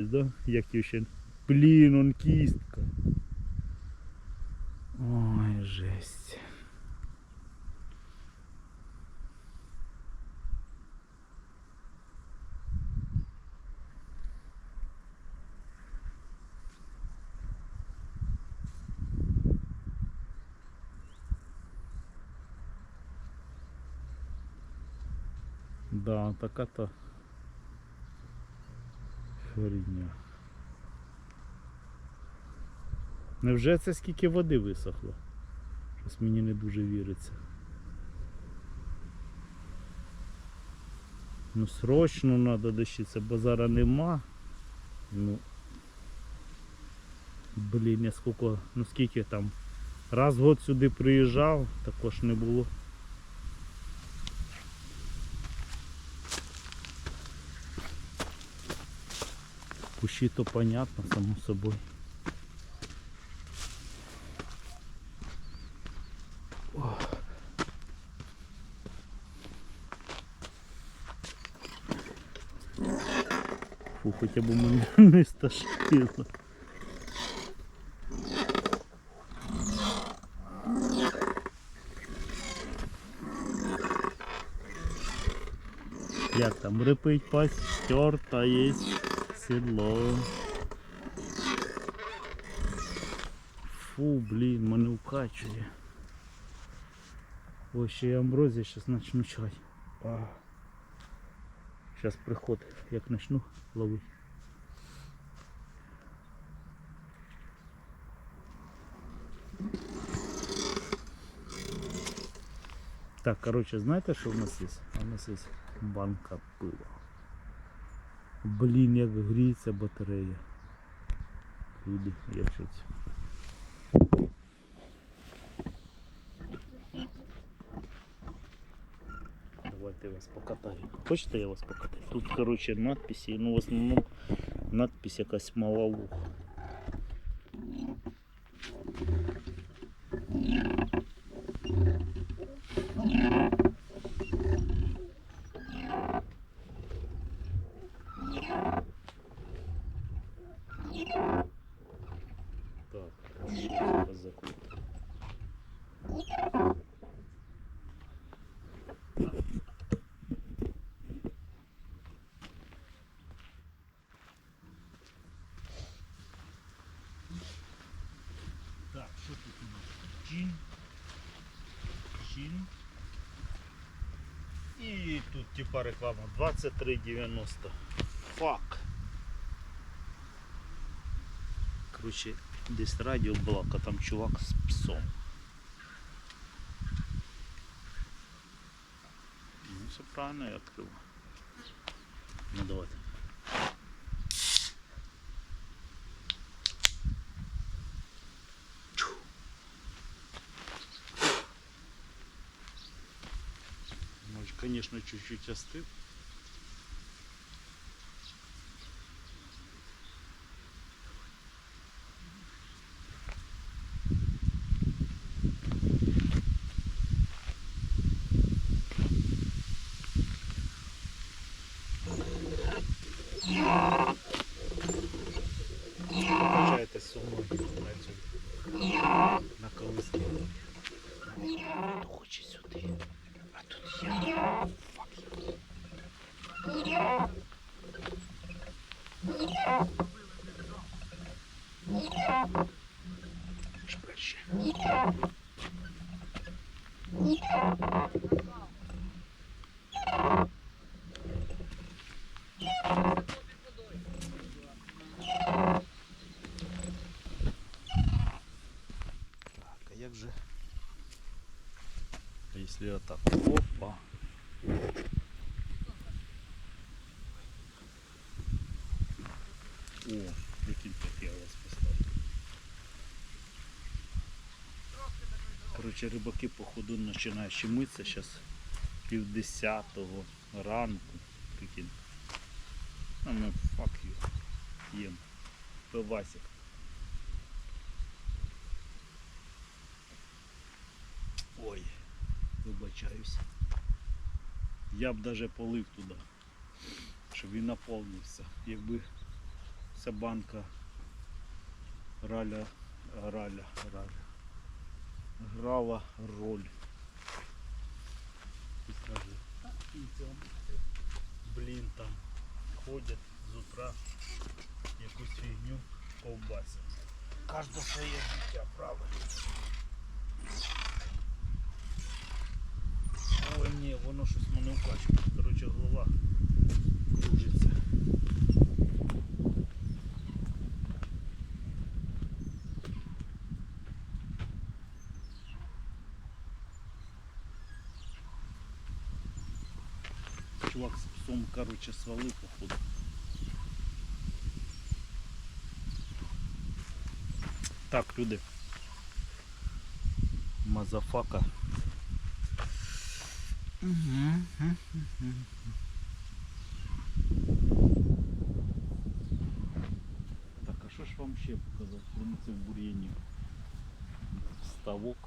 да? Як його ще. Блін, он кістка. Ой, жесть. Да, така то. Невже це скільки води висохло? Щось мені не дуже віриться. Ну срочно треба дощитися, базара нема. Ну. Блін, я скільки, ну скільки там. Раз в год сюди приїжджав, також не було. Кущі то понятно, само собою. Фу, хоча б мене не стошило. Як там рипить пасть, стерта є седло. Фу, блін, мене укачує. Ось ще й амброзія, зараз начну чай. Зараз приход, як начну ловити. Так, короче, знаєте, що в нас є? В нас є банка пива. Блін, як гріється батарея. Люди, я в. Давайте я вас покатаю. Хочете я вас покатаю? Тут, короче, надписи, ну в основному надпись якась мала типа реклама 23,90. Фак. Короче, десь радіо балака, там чувак з псом. Ну, все правильно я відкрив. Ну давайте. Конечно, чуть-чуть остыл. Бажаєте сумою на цьому на колисці. Хто хоче сюди? А тут я. Фак you. Шперше. Так, а як же? Если вот так. Опа. О, прикинь, как я вас поставлю. Короче, рибаки походу починають щемитися зараз пів десятого ранку. Прикинь. А ну fuck you. Їм. Пивасик. Ой, вибачаюсь. Я б даже полив туди, щоб він наповнився. Якби ця банка раля, раля, раля. Грала роль. І скажи, «А, і цьому, блін там ходять з утра якусь фігню ковбасять. Кожне своє життя, правильно. Ой, ні, воно щось мене вкачує. Коротше, голова кружиться. Чувак з псом, короче, свалив, походу. Так, люди. Мазафака. Так, а що ж вам ще показати? Це в бур'яні. Ставок.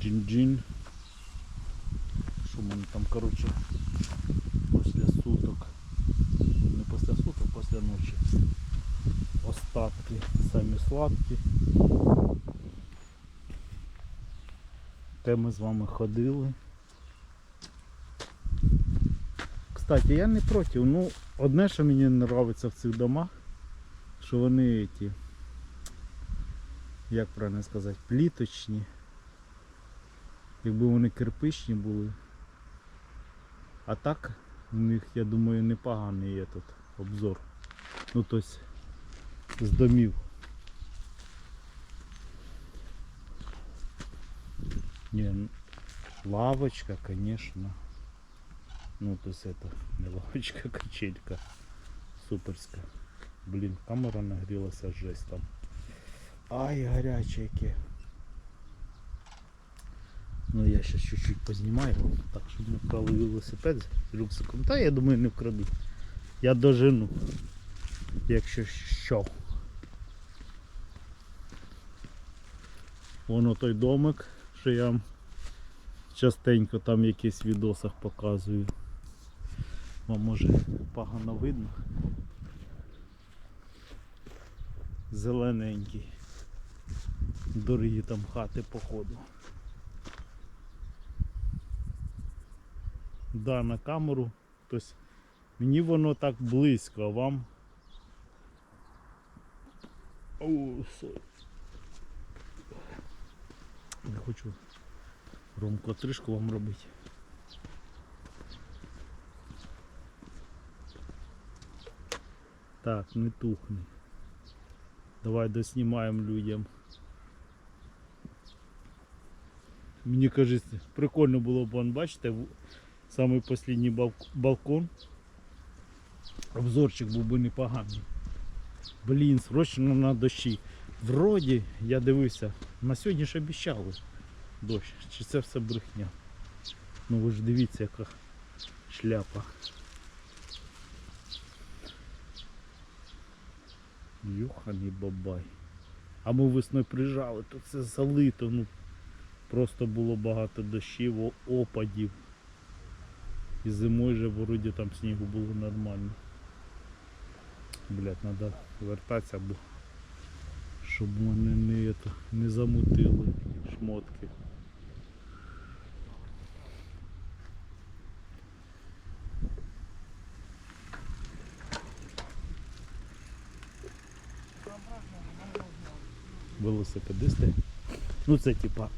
Джин-джин. Що в мене там, коротше, після суток. Не після суток, після ночі. Остатки самі сладкі. Те ми з вами ходили. Кстати, я не проти. Ну, одне, що мені не подобається в цих домах, що вони ті, як правильно сказати, пліточні. Якби вони кирпичні були. А так у них, я думаю, непоганий є тут обзор. Ну тобто з домів. Не, лавочка, конечно. Ну, то есть это не лавочка, качелька. Суперская. Блин, камера нагрілася жесть там. Ай, гаряче яке. Ну я сейчас чуть-чуть познімаю, так щоб не вкрали велосипед з рюкзаком. Та я думаю не вкраду. Я дожену. Якщо що. Воно той домик, що я вам частенько там в якихось відосах показую. Вам може погано видно. Зелененький. Дорогі там хати походу. Да, на камеру. Тобто мені воно так близько, а вам. О, сорі. Не хочу громко отрижку вам робити. Так, не тухни. Давай доснімаємо людям. Мені кажеться, прикольно було б, вон, бачите, самий останній балкон. Обзорчик був би непоганий. Блін, срочно на дощі. Вроді, я дивився, на сьогодні ж обіцяли дощ. Чи це все брехня? Ну ви ж дивіться, яка шляпа. Йоханий бабай. А ми весною приїжджали, то це залито, ну просто було багато дощів, опадів. І зимою же вроді там снігу було нормально. Блять, треба вертатися, бо щоб мене не, не замутили шмотки. Велосипедисти. Ну це типа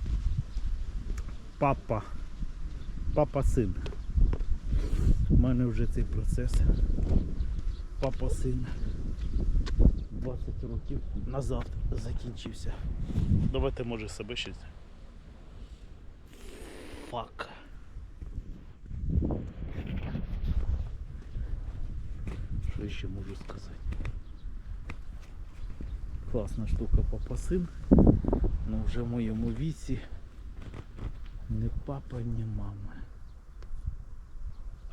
папа. Папа син. У мене вже цей процес. Папа син. 20 років назад закінчився. Давайте може себе щось. Фак. Що ще можу сказати? Класна штука папа син. Ну вже в моєму віці не папа, ні мама.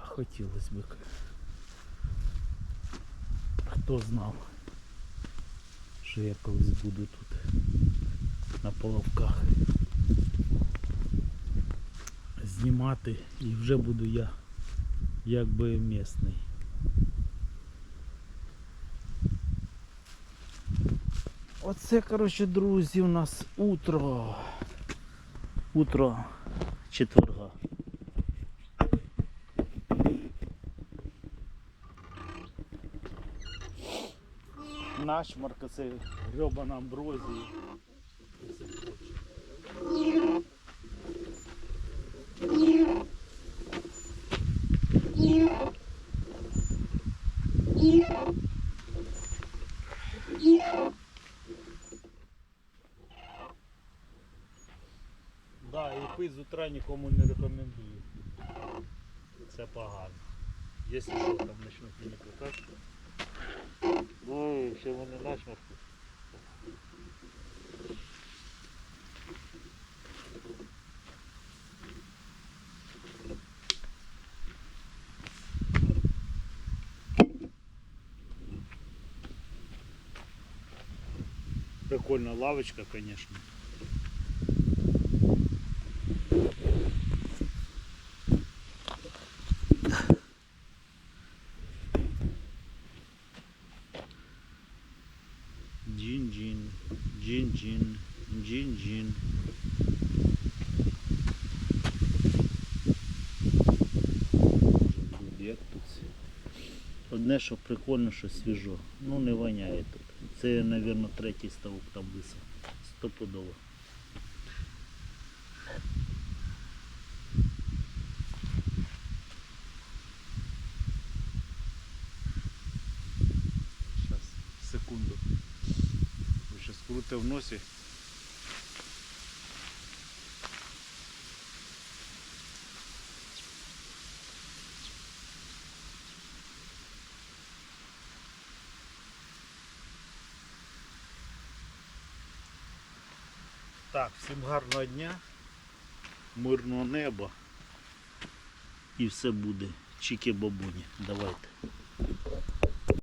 А хотілося б. Хто знав, що я колись буду тут на половках знімати і вже буду я якби місний. Оце, коротше, друзі, у нас утро. Утро четверга. Начмарка це гребана амброзії. Да, і пити з утра нікому не рекомендую. Це погано. Якщо що там почнуть мені кликати. Ой, ще вони начмарку. Прикольна лавочка, конечно. Джин-джин, джин-джин. Одне, що прикольно, що свіжо. Ну не воняє тут. Це, мабуть, третій ставок там висох. Стопудово. Сейчас, секунду. Ви скрути в носі. Так, всім гарного дня, мирного неба. І все буде. Чіки бабуні. Давайте.